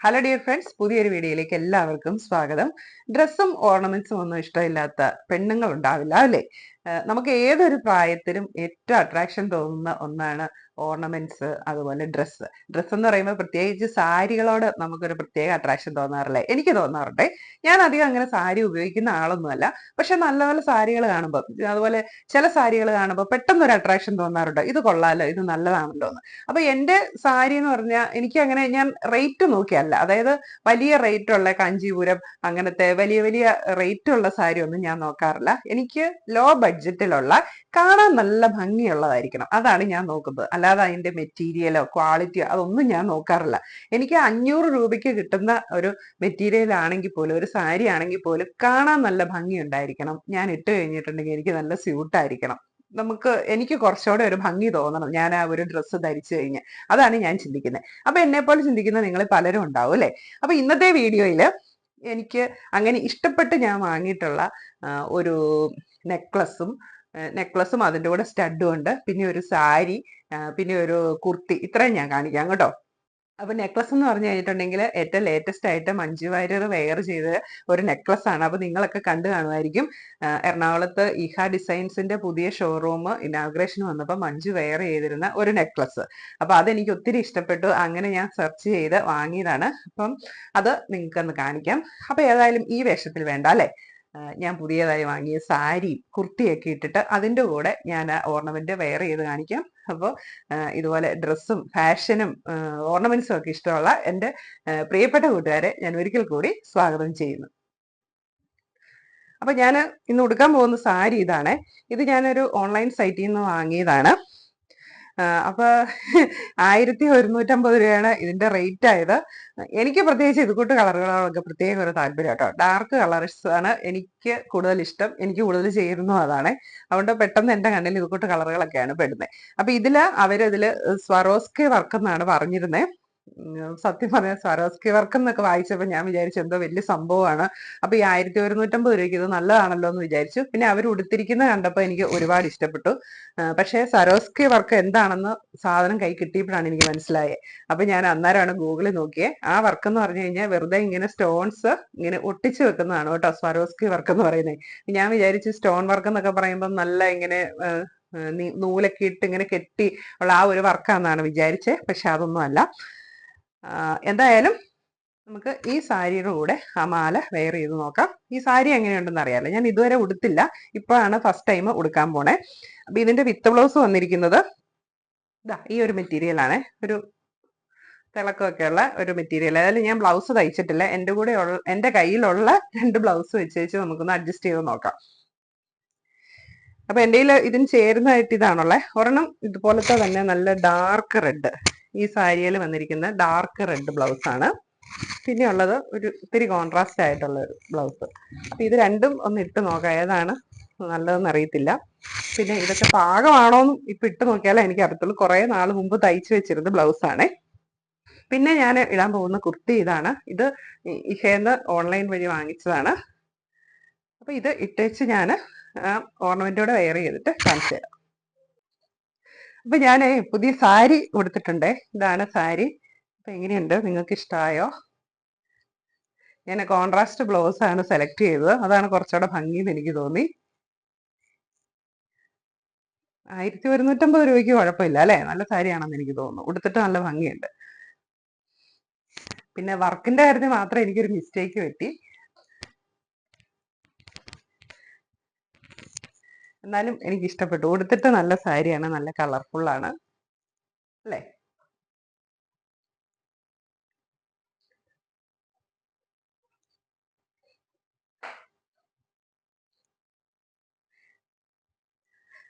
Hello dear friends പുതിയൊരു വീഡിയോയിലേക്ക് എല്ലാവർക്കും സ്വാഗതം. ഡ്രസ്സും ഓർണമെന്റ്സും ഒന്നും ഇഷ്ടമില്ലാത്ത പെണ്ണുങ്ങൾ ഉണ്ടാവില്ല അല്ലേ? നമുക്ക് ഏതൊരു പ്രായത്തിലും ഏറ്റവും അട്രാക്ഷൻ തോന്നുന്ന ഒന്നാണ് ഓർണമെന്റ്സ് അതുപോലെ ഡ്രസ്സ് ഡ്രസ്സ് എന്ന് പറയുമ്പോൾ പ്രത്യേകിച്ച് സാരികളോട് നമുക്കൊരു പ്രത്യേക അട്രാക്ഷൻ തോന്നാറില്ലേ? എനിക്ക് തോന്നാറുണ്ട്. ഞാൻ അധികം അങ്ങനെ സാരി ഉപയോഗിക്കുന്ന ആളൊന്നുമല്ല. പക്ഷെ നല്ല നല്ല സാരികൾ കാണുമ്പോൾ അതുപോലെ ചില സാരികൾ കാണുമ്പോൾ പെട്ടെന്ന് ഒരു അട്രാക്ഷൻ തോന്നാറുണ്ട്. ഇത് കൊള്ളാലോ ഇത് നല്ലതാണല്ലോ എന്ന്. അപ്പൊ എന്റെ സാരി എന്ന് പറഞ്ഞാൽ എനിക്ക് അങ്ങനെ ഞാൻ റേറ്റ് നോക്കിയല്ല. അതായത് വലിയ റേറ്റ് ഉള്ള കാഞ്ചീപുരം അങ്ങനത്തെ വലിയ വലിയ റേറ്റ് ഉള്ള സാരി ഒന്നും ഞാൻ നോക്കാറില്ല. എനിക്ക് ലോ ബഡ്ജറ്റിലുള്ള കാണാൻ നല്ല ഭംഗിയുള്ളതായിരിക്കണം. അതാണ് ഞാൻ നോക്കുന്നത്. അല്ലാതെ അതിന്റെ മെറ്റീരിയലോ ക്വാളിറ്റിയോ അതൊന്നും ഞാൻ നോക്കാറില്ല. എനിക്ക് അഞ്ഞൂറ് രൂപയ്ക്ക് കിട്ടുന്ന ഒരു മെറ്റീരിയൽ ആണെങ്കിൽ പോലും ഒരു സാരി ആണെങ്കിൽ പോലും കാണാൻ നല്ല ഭംഗി ഉണ്ടായിരിക്കണം ഞാൻ ഇട്ട് കഴിഞ്ഞിട്ടുണ്ടെങ്കിൽ എനിക്ക് നല്ല സ്യൂട്ടായിരിക്കണം നമുക്ക് എനിക്ക് കുറച്ചുകൂടെ ഒരു ഭംഗി തോന്നണം ഞാൻ ആ ഒരു ഡ്രസ്സ് ധരിച്ചു കഴിഞ്ഞ്. അതാണ് ഞാൻ ചിന്തിക്കുന്നത്. അപ്പൊ എന്നെ പോലെ ചിന്തിക്കുന്ന നിങ്ങൾ പലരും ഉണ്ടാവും അല്ലെ? അപ്പൊ ഇന്നത്തെ വീഡിയോയിൽ എനിക്ക് അങ്ങനെ ഇഷ്ടപ്പെട്ട് ഞാൻ വാങ്ങിയിട്ടുള്ള ഒരു നെക്ലസും നെക്ലസും അതിന്റെ കൂടെ സ്റ്റഡും ഉണ്ട്. പിന്നെ ഒരു സാരി പിന്നെ ഒരു കുർത്തി. ഇത്രയും ഞാൻ കാണിക്കാം കേട്ടോ. അപ്പൊ നെക്ലസ് എന്ന് പറഞ്ഞു കഴിഞ്ഞിട്ടുണ്ടെങ്കിൽ ഏറ്റവും ലേറ്റസ്റ്റ് ആയിട്ട് മഞ്ജു വാര്യർ വെയർ ചെയ്ത ഒരു നെക്ലസ് ആണ്. അപ്പൊ നിങ്ങളൊക്കെ കണ്ടു കാണുമായിരിക്കും. എറണാകുളത്ത് ഇഹ ഡിസൈൻസിന്റെ പുതിയ ഷോറൂം ഇനാഗ്രേഷൻ വന്നപ്പോൾ മഞ്ജു വെയർ ചെയ്തിരുന്ന ഒരു നെക്ലസ്. അപ്പൊ അതെനിക്ക് ഒത്തിരി ഇഷ്ടപ്പെട്ടു. അങ്ങനെ ഞാൻ സെർച്ച് ചെയ്ത് വാങ്ങിയതാണ്. അപ്പം അത് നിങ്ങൾക്കൊന്ന് കാണിക്കാം. അപ്പൊ ഏതായാലും ഈ വേഷത്തിൽ വേണ്ട അല്ലെ? ഞാൻ പുതിയതായി വാങ്ങിയ സാരി കുർത്തിയൊക്കെ ഇട്ടിട്ട് അതിന്റെ കൂടെ ഞാൻ ഓർണമെന്റ് വെയർ ചെയ്ത് കാണിക്കാം. അപ്പോൾ ഇതുപോലെ ഡ്രസ്സും ഫാഷനും ഓർണമെന്റ്സും ഒക്കെ ഇഷ്ടമുള്ള എന്റെ പ്രിയപ്പെട്ട കൂട്ടുകാരെ ഞാൻ ഒരിക്കൽ കൂടി സ്വാഗതം ചെയ്യുന്നു. അപ്പൊ ഞാൻ ഇന്ന് ഉടുക്കാൻ പോകുന്ന സാരി ഇതാണ്. ഇത് ഞാനൊരു ഓൺലൈൻ സൈറ്റിൽ നിന്ന് വാങ്ങിയതാണ്. അപ്പൊ ആയിരത്തി ഒരുന്നൂറ്റമ്പത് രൂപയാണ് ഇതിന്റെ റേറ്റ് ആയത് എനിക്ക് പ്രത്യേകിച്ച് ഇതുകൂട്ട് കളറുകളൊക്കെ പ്രത്യേക ഒരു താല്പര്യം കേട്ടോ. ഡാർക്ക് കളേഴ്സ് ആണ് എനിക്ക് കൂടുതൽ ഇഷ്ടം. എനിക്ക് കൂടുതൽ ചേരുന്നു അതാണ്. അതുകൊണ്ട് പെട്ടെന്ന് എന്റെ കണ്ണിൽ ഇതുകൂട്ട് കളറുകളൊക്കെയാണ് പെടുന്നത്. അപ്പൊ ഇതിൽ അവരിതിൽ സ്വറോസ്കി വർക്ക് എന്നാണ് പറഞ്ഞിരുന്നത് സത്യം പറഞ്ഞ സ്വരോസ്കി വർക്ക് എന്നൊക്കെ വായിച്ചപ്പോൾ ഞാൻ വിചാരിച്ചു എന്തോ വലിയ സംഭവമാണ്. അപ്പൊ ഈ ആയിരത്തി ഒരുന്നൂറ്റമ്പത് രൂപയ്ക്ക് ഇത് നല്ലതാണല്ലോ എന്ന് വിചാരിച്ചു. പിന്നെ അവർ ഉടുത്തിരിക്കുന്ന കണ്ടപ്പോൾ എനിക്ക് ഒരുപാട് ഇഷ്ടപ്പെട്ടു. പക്ഷേ സരോസ്കി വർക്ക് എന്താണെന്ന് സാധനം കൈ കിട്ടിയപ്പോഴാണ് എനിക്ക് മനസ്സിലായത് അപ്പൊ ഞാൻ അന്നേരമാണ് ഗൂഗിളിൽ നോക്കിയേ. ആ വർക്ക് എന്ന് പറഞ്ഞു കഴിഞ്ഞാൽ വെറുതെ ഇങ്ങനെ സ്റ്റോൺസ് ഇങ്ങനെ ഒട്ടിച്ചു വെക്കുന്നതാണ് കേട്ടോ സ്വരോസ്കി വർക്ക് എന്ന് പറയുന്നത് ഞാൻ വിചാരിച്ചു സ്റ്റോൺ വർക്ക് എന്നൊക്കെ പറയുമ്പോൾ നല്ല ഇങ്ങനെ നൂലൊക്കെ ഇട്ട് ഇങ്ങനെ കെട്ടി ഉള്ള ആ ഒരു വർക്കാണെന്നാണ് വിചാരിച്ചത് പക്ഷെ അതൊന്നും അല്ല. എന്തായാലും നമുക്ക് ഈ സാരിയുടെ കൂടെ ആ മാല വെയർ ചെയ്ത് നോക്കാം. ഈ സാരി എങ്ങനെയുണ്ടെന്ന് അറിയാമല്ലോ ഞാൻ ഇതുവരെ ഉടുത്തില്ല. ഇപ്പോഴാണ് ഫസ്റ്റ് ടൈം ഉടുക്കാൻ പോണേ. അപ്പൊ ഇതിന്റെ വിത്ത് ബ്ലൗസ് വന്നിരിക്കുന്നത് ഇതാ ഈ ഒരു മെറ്റീരിയലാണ് ഒരു തിളക്കമൊക്കെ ഉള്ള ഒരു മെറ്റീരിയൽ അതായത് ഞാൻ ബ്ലൗസ് തയ്ച്ചിട്ടില്ല. എന്റെ കൂടെ എന്റെ കയ്യിലുള്ള രണ്ട് ബ്ലൗസ് വെച്ച് വെച്ച് നമുക്കൊന്ന് അഡ്ജസ്റ്റ് ചെയ്ത് നോക്കാം. അപ്പൊ എന്റെ ഇതിന് ചേരുന്നതായിട്ട് ഇതാണുള്ളത് ഒരെണ്ണം ഇതുപോലത്തെ തന്നെ നല്ല ഡാർക്ക് റെഡ് ഈ സാരിയിൽ വന്നിരിക്കുന്ന ഡാർക്ക് റെഡ് ബ്ലൗസ് ആണ്. പിന്നെ ഉള്ളത് ഒരു ഇത്തിരി കോൺട്രാസ്റ്റ് ആയിട്ടുള്ള ഒരു ബ്ലൗസ് അപ്പൊ ഇത് രണ്ടും ഒന്ന് ഇട്ട് നോക്കാം ഏതാണ് നല്ലതെന്ന് അറിയത്തില്ല. പിന്നെ ഇതൊക്കെ പാകമാണോന്നും ഇപ്പൊ ഇട്ട് നോക്കിയാലേ എനിക്ക് അറിയത്തുള്ളൂ. കുറേ നാൾ മുമ്പ് തയ്ച്ചു വെച്ചിരുന്ന ബ്ലൗസ് ആണ്. പിന്നെ ഞാൻ ഇടാൻ പോകുന്ന കുർത്തി ഇതാണ്. ഇത് ഇഹേന്ന് ഓൺലൈൻ വഴി വാങ്ങിച്ചതാണ്. അപ്പൊ ഇത് ഇട്ടേച്ച് ഞാൻ ഓർണമെന്റോടെ വെയർ ചെയ്തിട്ട് കാണിച്ചു തരാം. അപ്പൊ ഞാൻ പുതിയ സാരി കൊടുത്തിട്ടുണ്ട് ഇതാണ് സാരി. അപ്പൊ എങ്ങനെയുണ്ട്? നിങ്ങൾക്ക് ഇഷ്ടമായോ ഞാൻ കോൺട്രാസ്റ്റ് ബ്ലൗസ് ആണ് സെലക്ട് ചെയ്തത്. അതാണ് കുറച്ചുകൂടെ ഭംഗി എന്ന് എനിക്ക് തോന്നി. ആയിരത്തി ഒരുന്നൂറ്റമ്പത് രൂപയ്ക്ക് കുഴപ്പമില്ല അല്ലെ? നല്ല സാരിയാണെന്ന് എനിക്ക് തോന്നുന്നു. ഉടുത്തിട്ട് നല്ല ഭംഗിയുണ്ട്. പിന്നെ വർക്കിന്റെ കാര്യത്തിൽ മാത്രം എനിക്കൊരു മിസ്റ്റേക്ക് പറ്റി. എന്നാലും എനിക്ക് ഇഷ്ടപ്പെട്ടു. ഉടുത്തിട്ട് നല്ല സാരിയാണ് നല്ല കളർഫുൾ ആണ്. അല്ലേ?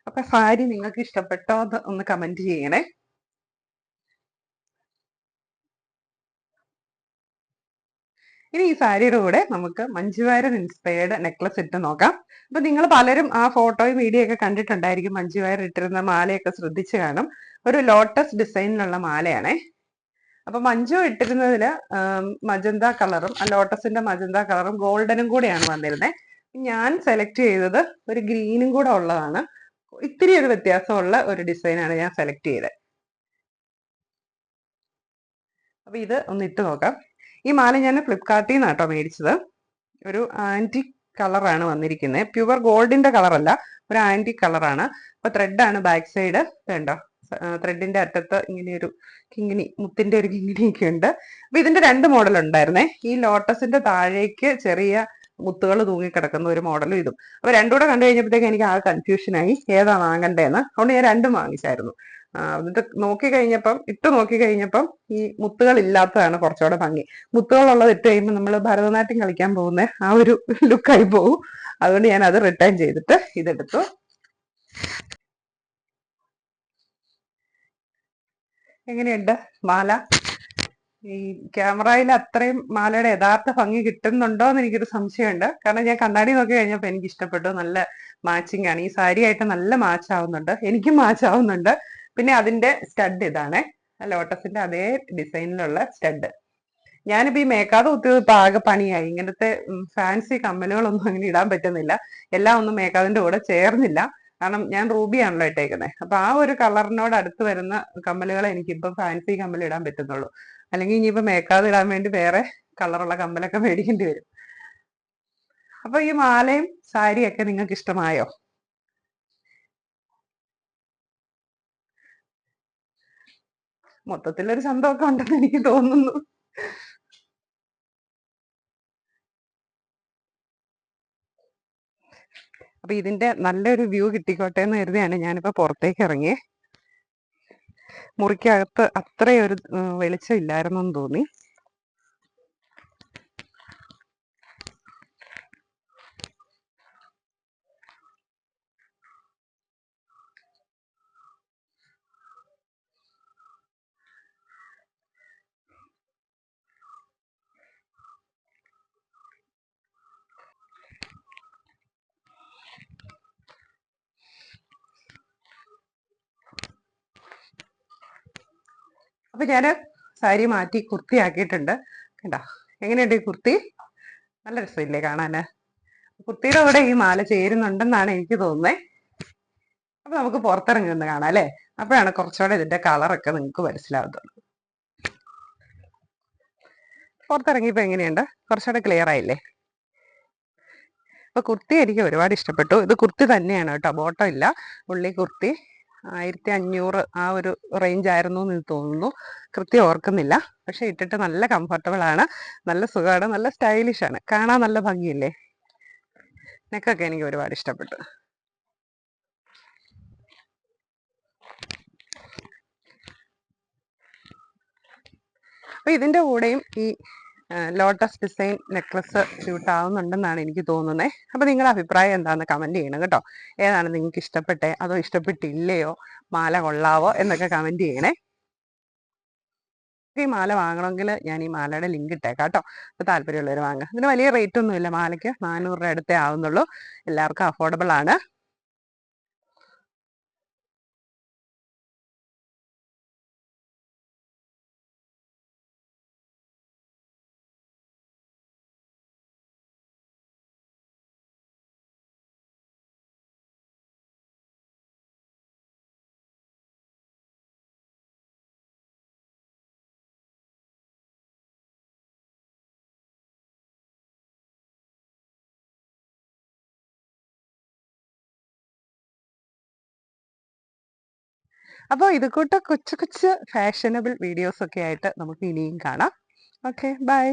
അപ്പൊ സാരി നിങ്ങൾക്ക് ഇഷ്ടപ്പെട്ടോ എന്ന് ഒന്ന് കമന്റ് ചെയ്യണേ. ഇനി ഈ സാരിയുടെ കൂടെ നമുക്ക് മഞ്ജുവാരൻ ഇൻസ്പയർഡ് നെക്ലസ് ഇട്ട് നോക്കാം. അപ്പൊ നിങ്ങൾ പലരും ആ ഫോട്ടോയും വീഡിയോ ഒക്കെ കണ്ടിട്ടുണ്ടായിരിക്കും മഞ്ജുവാരൻ ഇട്ടിരുന്ന മാലയൊക്കെ ശ്രദ്ധിച്ചു കാണും. ഒരു ലോട്ടസ് ഡിസൈനിലുള്ള മാലയാണേ. അപ്പൊ മഞ്ജു ഇട്ടിരുന്നതിൽ മജന്ത കളറും ആ ലോട്ടസിന്റെ മജന്ത കളറും ഗോൾഡനും കൂടെയാണ് വന്നിരുന്നത് ഞാൻ സെലക്ട് ചെയ്തത് ഒരു ഗ്രീനും കൂടെ ഉള്ളതാണ്. ഇത്തിരി ഒരു വ്യത്യാസമുള്ള ഒരു ഡിസൈനാണ് ഞാൻ സെലക്ട് ചെയ്തത് അപ്പൊ ഇത് ഒന്ന് ഇട്ട് നോക്കാം. ഈ മാല ഞാൻ ഫ്ലിപ്കാർട്ടിൽ നിന്നാണ് മേടിച്ചത്. ഒരു ആന്റി കളറാണ് വന്നിരിക്കുന്നത് പ്യുവർ ഗോൾഡിന്റെ കളറല്ല ഒരു ആന്റി കളറാണ് അപ്പൊ ത്രെഡാണ് ബാക്ക് സൈഡ് വേണ്ടോ ത്രെഡിന്റെ അറ്റത്ത് ഇങ്ങനെ ഒരു കിങ്ങിണി മുത്തിന്റെ ഒരു കിങ്ങിണിയൊക്കെ ഉണ്ട്. അപ്പൊ ഇതിന്റെ രണ്ട് മോഡൽ ഉണ്ടായിരുന്നേ. ഈ ലോട്ടസിന്റെ താഴേക്ക് ചെറിയ മുത്തുകൾ തൂങ്ങിക്കിടക്കുന്ന ഒരു മോഡലും ഇതും. അപ്പൊ രണ്ടും കൂടെ കണ്ടു കഴിഞ്ഞപ്പോഴത്തേക്ക് എനിക്ക് ആ കൺഫ്യൂഷനായി ഏതാ വാങ്ങണ്ടേന്ന്. അതുകൊണ്ട് ഞാൻ രണ്ടും വാങ്ങിച്ചായിരുന്നു. എന്നിട്ട് നോക്കി കഴിഞ്ഞപ്പം ഇട്ട് നോക്കി കഴിഞ്ഞപ്പം ഈ മുത്തുകൾ ഇല്ലാത്തതാണ് കുറച്ചുകൂടെ ഭംഗി. മുത്തുകളുള്ളത് ഇട്ട് കഴിയുമ്പോൾ നമ്മൾ ഭരതനാട്യം കളിക്കാൻ പോകുന്ന ആ ഒരു ലുക്കായി പോകും അതുകൊണ്ട് ഞാൻ അത് റിട്ടേൺ ചെയ്തിട്ട് ഇതെടുത്തു. എങ്ങനെയുണ്ട് മാല? ഈ ക്യാമറയിൽ അത്രയും മാലയുടെ യഥാർത്ഥ ഭംഗി കിട്ടുന്നുണ്ടോ എന്ന് എനിക്കൊരു സംശയമുണ്ട്. കാരണം ഞാൻ കണ്ണാടി നോക്കി കഴിഞ്ഞപ്പോൾ എനിക്ക് ഇഷ്ടപ്പെട്ടു. നല്ല മാച്ചിങ് ആണ്. ഈ സാരി ആയിട്ട് നല്ല മാച്ച് ആവുന്നുണ്ട്. എനിക്കും മാച്ച് ആവുന്നുണ്ട്. പിന്നെ അതിന്റെ സ്റ്റഡ് ഇതാണ്. ലോട്ടസിന്റെ അതേ ഡിസൈനിലുള്ള സ്റ്റഡ് ഞാനിപ്പോ ഈ മേക്കാതെ ഇപ്പൊ ആകെ പണിയായി. ഇങ്ങനത്തെ ഫാൻസി കമ്മലുകളൊന്നും അങ്ങനെ ഇടാൻ പറ്റുന്നില്ല. എല്ലാം ഒന്നും മേക്കാതിന്റെ കൂടെ ചേർന്നില്ല. കാരണം ഞാൻ റൂബിയാണല്ലോ ഇട്ടേക്കുന്നത് അപ്പൊ ആ ഒരു കളറിനോട് അടുത്ത് വരുന്ന കമ്മലുകളെ എനിക്കിപ്പോ ഫാൻസി കമ്മൽ ഇടാൻ പറ്റുന്നുള്ളൂ. അല്ലെങ്കിൽ ഇനിയിപ്പോ മേക്കാതെ ഇടാൻ വേണ്ടി വേറെ കളറുള്ള കമ്മലൊക്കെ മേടിക്കേണ്ടി വരും. അപ്പൊ ഈ മാലയും സാരിയൊക്കെ നിങ്ങൾക്ക് ഇഷ്ടമായോ മൊത്തത്തിലൊരു ചന്തമൊക്കെ ഉണ്ടെന്ന് എനിക്ക് തോന്നുന്നു. അപ്പൊ ഇതിന്റെ നല്ലൊരു വ്യൂ കിട്ടിക്കോട്ടെ എന്ന് കരുതിയാണ് ഞാനിപ്പോ പുറത്തേക്ക് ഇറങ്ങി മുറിക്കകത്ത് അത്രയൊരു വെളിച്ചം ഇല്ലായിരുന്നു എന്ന് തോന്നി. അപ്പൊ ഞാൻ സാരി മാറ്റി കുർത്തി ആക്കിയിട്ടുണ്ട്. കണ്ടോ? എങ്ങനെയുണ്ട് ഈ കുർത്തി? നല്ല രസമില്ലേ കാണാന്? കുർത്തിയുടെ കൂടെ ഈ മാല ചേരുന്നുണ്ടെന്നാണ് എനിക്ക് തോന്നുന്നത് അപ്പൊ നമുക്ക് പുറത്തിറങ്ങി നിന്ന് കാണാം അല്ലേ? അപ്പോഴാണ് കുറച്ചുകൂടെ ഇതിന്റെ കളറൊക്കെ നിങ്ങൾക്ക് മനസ്സിലാവുന്നത്. പുറത്തിറങ്ങിയപ്പോ എങ്ങനെയുണ്ട്? കുറച്ചുകൂടെ ക്ലിയർ ആയില്ലേ? അപ്പൊ കുർത്തി എനിക്ക് ഒരുപാട് ഇഷ്ടപ്പെട്ടു. ഇത് കുർത്തി തന്നെയാണ് കേട്ടോ. ബോട്ടം ഇല്ല. ഉള്ളി കുർത്തി. ആയിരത്തി അഞ്ഞൂറ് ആ ഒരു റേഞ്ച് ആയിരുന്നു എന്ന് തോന്നുന്നു. കൃത്യം ഓർക്കുന്നില്ല. പക്ഷെ ഇട്ടിട്ട് നല്ല കംഫർട്ടബിൾ ആണ്. നല്ല സുഖമാണ്. നല്ല സ്റ്റൈലിഷ് ആണ്. കാണാൻ നല്ല ഭംഗിയില്ലേ? നെക്കൊക്കെ എനിക്ക് ഒരുപാട് ഇഷ്ടപ്പെട്ടു. അപ്പൊ ഇതിന്റെ കൂടെയും ഈ ലോട്ടസ് ഡിസൈൻ നെക്ലസ് സ്യൂട്ട് ആവുന്നുണ്ടെന്നാണ് എനിക്ക് തോന്നുന്നത് അപ്പോൾ നിങ്ങളുടെ അഭിപ്രായം എന്താണെന്ന് കമന്റ് ചെയ്യണം കേട്ടോ. ഏതാണ് നിങ്ങൾക്ക് ഇഷ്ടപ്പെട്ടേ? അതോ ഇഷ്ടപ്പെട്ടില്ലയോ? മാല കൊള്ളാവോ? എന്നൊക്കെ കമന്റ് ചെയ്യണേ. ഈ മാല വാങ്ങണമെങ്കിൽ ഞാൻ ഈ മാലയുടെ ലിങ്ക് ഇട്ടേക്കാം കേട്ടോ. അപ്പോൾ താല്പര്യമുള്ളവർ വാങ്ങുക. ഇതിന് വലിയ റേറ്റ് ഒന്നുമില്ല. മാലയ്ക്ക് നാനൂറ് രൂപ അടുത്തേ ആവുന്നുള്ളൂ. എല്ലാവർക്കും അഫോർഡബിൾ ആണ്. അപ്പോൾ കൂട്ട കൊച്ചു കൊച്ചു ഫാഷനബിൾ വീഡിയോസ് ഒക്കെ ആയിട്ട് നമുക്ക് ഇനിയും കാണാം. Okay bye.